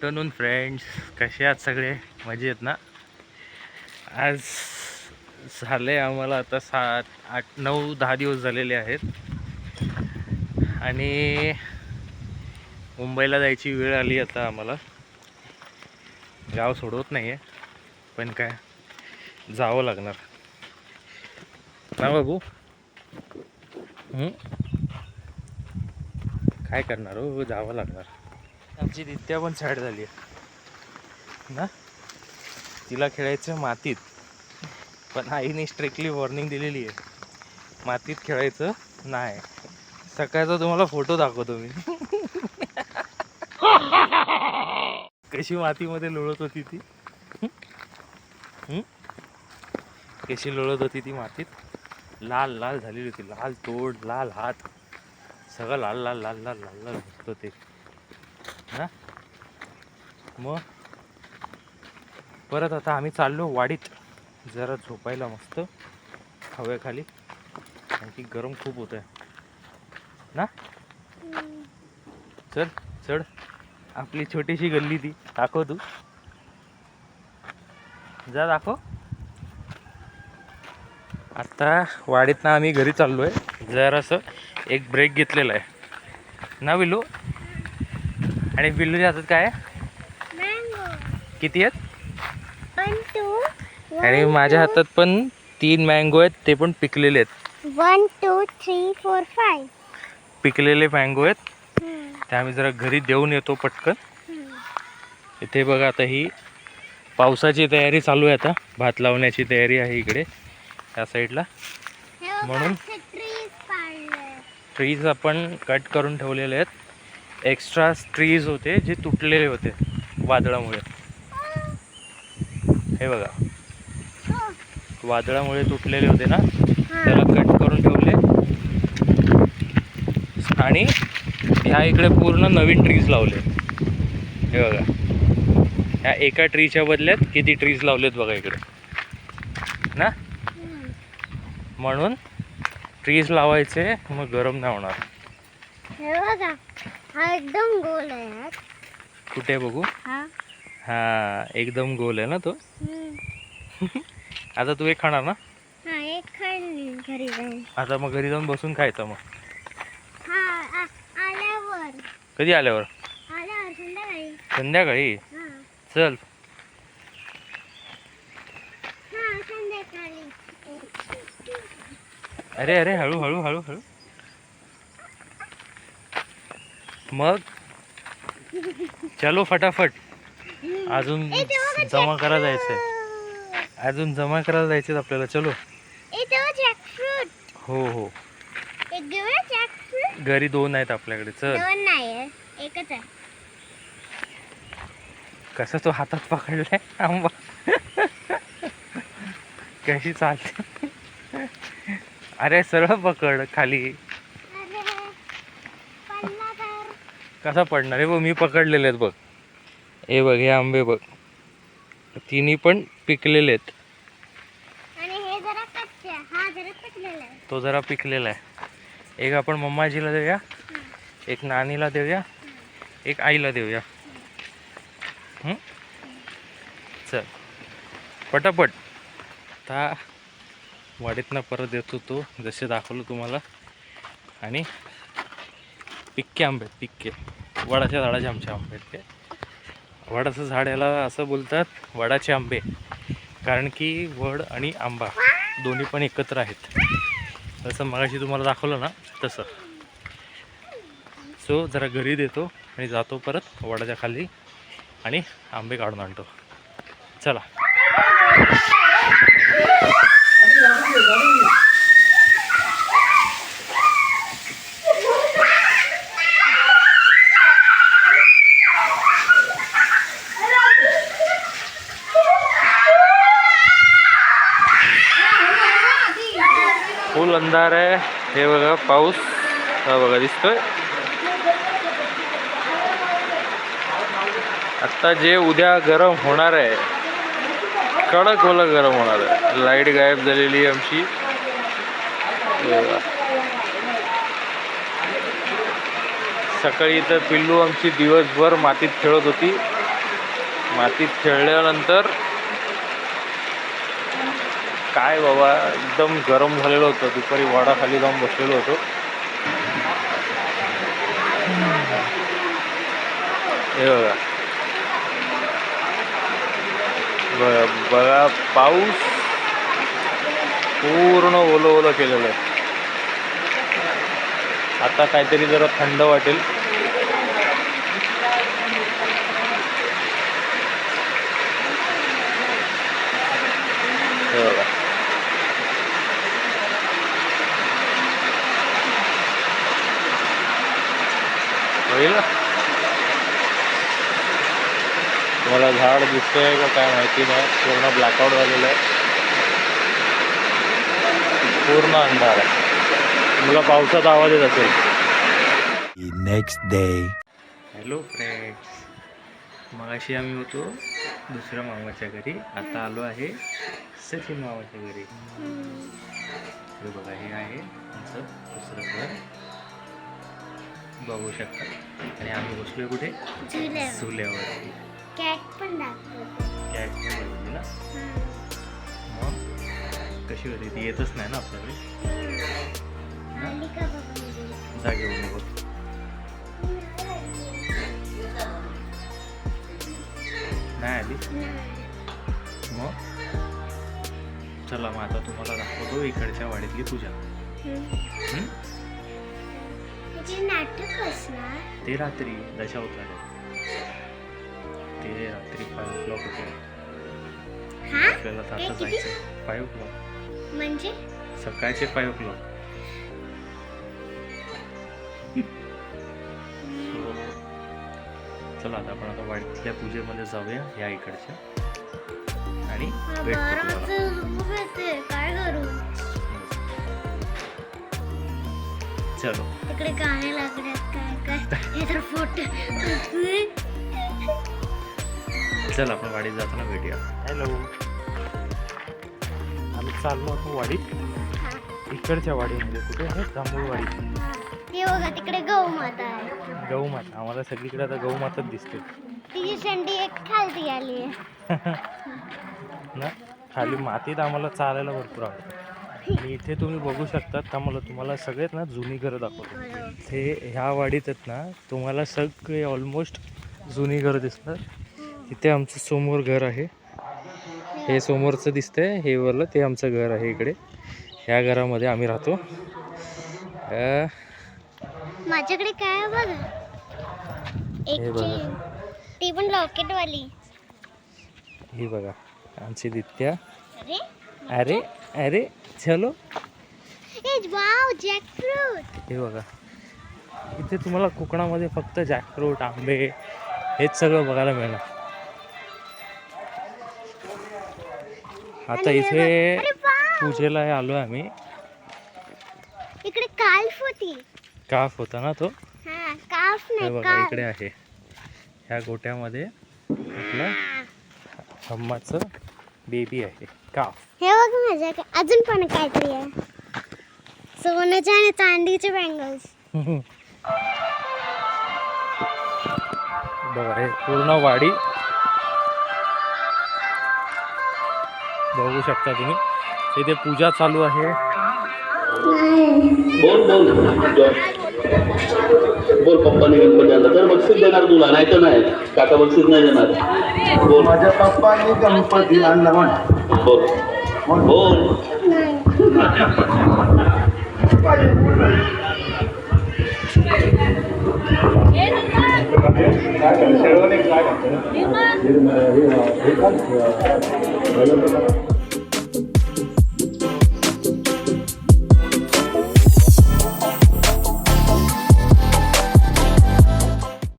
Afternoon friends कसे आहात सगळे? मजेत ना? आज झाले आम्हाला आता सात आठ नऊ दहा दिवस झालेले आहेत. आणि मुंबईला जायची वेळ आली आता आम्हाला. गाव सोडवत नाही आहे पण काय जावं लागणार. ना बाबू? काय करणार हो? जावं लागणार. आमची दित्या पण साईड झाली आहे. ना? तिला खेळायचं मातीत. पण आईने स्ट्रिक्टली वॉर्निंग दिलेली आहे. मातीत खेळायचं नाही. सकाळचा तुम्हाला फोटो दाखवतो मी. कशी मातीमध्ये लोळत होती ती? कशी लोळत होती ती मातीत? लाल लाल झालेली होती. लाल तोड लाल हात. सगळं लाल लाल लाल लाल लाल लाल होत ते. मग? परत आता आम्ही चाललो वाडीत. जरा झोपायला मस्त. हव्याखाली कारण की गरम खूप होत आहे ना? चल चढ. आपली छोटीशी गल्ली ती. दाखव तू. जा दाखव. आता वाडीतनं आम्ही घरी चाललो आहे जरासं एक ब्रेक घेतलेला आहे. ना विलू? आणि बिल्लूच्या हातात काय आहे? किती आहेत? आणि माझ्या हातात पण तीन मँगो आहेत ते पण पिकलेले आहेत. One two three four five पिकलेले मँगो आहेत. ते आम्ही जरा घरी देऊन येतो पटकन. इथे बघा आता ही पावसाची तयारी चालू आहे आता. भात लावण्याची तयारी आहे इकडे या साईडला. म्हणून? ट्रीज आपण कट करून ठेवलेले आहेत. एक्स्ट्रा ट्रीज होते जे तुटलेले होते वादळामुळे. हे बघा. वादळामुळे तुटलेले होते ना? त्याला कट करून ठेवले. आणि ह्या इकडे पूर्ण नवीन ट्रीज लावले. हे बघा. ह्या एका ट्रीच्या बदल्यात किती ट्रीज लावलेत बघा इकडे. ना? म्हणून ट्रीज लावायचे मग गरम नाही होणार. हे बघा. हा एकदम गोल आहे. कुठे बघू? हा एकदम गोल आहे ना तो. आता तू एक खाणार ना? हा एक खाईल घरी जाऊन. आता मग घरी जाऊन बसून खायचं मग. हा आ- आल्यावर. कधी आल्यावर? आल्यावर संध्याकाळी. संध्याकाळी? हा. चल. हा संध्याकाळी. अरे अरे हळू हळू हळू हळू. मग? चलो फटाफट. अजून जमा करा. जायचंय. अजून जमा करायला जायचंय आपल्याला. चलो. हो हो? घरी दोन आहेत आपल्याकडे. चल. एकच आहे. कसा तो हातात पकडलाय? आंबा. कशी चालते? अरे सरळ पकड खाली. कसा पडणार? आहे बघ मी पकडलेले आहेत बघ. हे बघ हे आंबे बघ. तिन्ही पण पिकलेले आहेत. हे. हा तो जरा पिकलेला आहे. एक आपण मम्माजीला देऊया. एक नानीला देऊया. एक आईला देऊया? चल. पटापट. आता वाडीतनं परत येतो तो जसे दाखवलं तुम्हाला. आणि पिक्के आंबे पिक्के. वडाच्या झाडाचे आमचे आंबे आहेत ते. वडाचं झाड याला असं बोलतात वडाचे आंबे. कारण की वड आणि आंबा दोन्ही पण एकत्र आहेत. जसं मगाशी तुम्हाला दाखवलं ना तसं. सो जरा घरी देतो आणि जातो परत वडाच्या खाली आणि आंबे काढून आणतो. चला. बघा पाऊस. हा बघा दिसतोय. आता जे उद्या गरम होणार आहे कडक ओला गरम होणार आहे. लाइट गायब झालेली आहे आमची. सकाळी तर पिल्लू आमची दिवसभर मातीत खेळत होती. मातीत खेळल्यानंतर काय बाबा एकदम गरम झालेलं होतं. दुपारी वाडाखाली जाऊन बसलेलो होतो. हे बघा. बघा बघा पाऊस पूर्ण ओलं ओलं केलेलं आहे. आता काहीतरी जरा थंड वाटेल. बघा होईल ना तुम्हाला झाड दिसतंय का काय माहिती नाही. पूर्ण ब्लॅकआउट झालेलं आहे. पूर्ण अंधार आहे. मला पावसाचा आवाज येत असेल. Next day. हॅलो फ्रेंड्स मगाशी आम्ही होतो दुसऱ्या मामाच्या घरी. आता आलो आहे सचिन मामाच्या घरी. हे बघा हे आहे आमचं दुसरं घर. बघू शकता. आणि आम्ही बसलोय कुठे? झुल्यावर चुल्यावरती कॅट पण दाखवतो. कॅट बनवली ना? मग कशी होती? ती येतच नाही ना आपल्याकडे? आली का बघा मुली? जा घेऊन बघ. नाही आली? मग? चला मग आता तुम्हाला दाखवतो इकडच्या वाडीतली पूजा. हम्म. हं? त्याचे नाटक असणार. ते रात्री दशावतार ते रात्री फाईव्ह ओ क्लॉक होते हा आपल्याला तर काय आता? जायचं फाईव्ह ओ क्लॉक म्हणजे सकाळचे फाईव्ह ओ क्लॉक चला आता आपण आता वाडीतल्या पूजेमध्ये जाऊया या इकडच्या आणि काय चलो तिकडे गाणे लागल्यात काय काय हे तर फोटो चल आपण वाडीत जाताना भेटूया. हॅलो. आम्ही चाललो होतो वाडीत. इकडच्या वाडीमध्ये कुठे? आहे जांभूळवाडी बघा तिकडे गौ माता आहे. गौमाता आम्हाला सगळीकडे आता गौमाताच दिसते. तिची शेंडी एक खालती आली आहे. ना? खाली मातीत आम्हाला चालायला भरपूर आवडतं. आणि इथे तुम्ही बघू शकतात का मला तुम्हाला सगळेच ना जुनी घरं दाखवतो. ते ह्या वाडीत आहेत ना तुम्हाला सगळे ऑलमोस्ट जुनी घरं दिसतात. इथे आमचं समोर घर आहे. हे समोरचं दिसतंय हे वरलं ते आमचं घर आहे इकडे. ह्या घरामध्ये आम्ही राहतो. माझ्याकडे काय बघा? हे एक बघा. ती पण लॉकेट वाली ही बघा आमची दित्या. अरे अरे चलो. हे बघा. इथे तुम्हाला कोकणामध्ये फक्त जॅकफ्रूट आंबे हेच सगळं बघायला मिळणार. आता इथे पूजेला आलो आम्ही. इकडे काल्फ होती. काफ होता ना तो? हा काफ नाही बघा इकडे आहे. ह्या गोट्यामध्ये आपलं अम्माचं बेबी आहे काफ. हे बघ माझ्याकडे अजून पण काहीतरी आहे. सोन्याचे आणि चांदीचे बँगल्स बघा हे पूर्ण वाडी बघू शकता तुम्ही. इथे पूजा चालू आहे. बोल बोल. बोल पप्पाने गणपती आणला. तर बक्षीस देणार तुला नाही तर नाही. काका बक्षीस नाही देणार. बोल. माझ्या पप्पांनी गणपती आणला म्हण. बोल. बोल. हे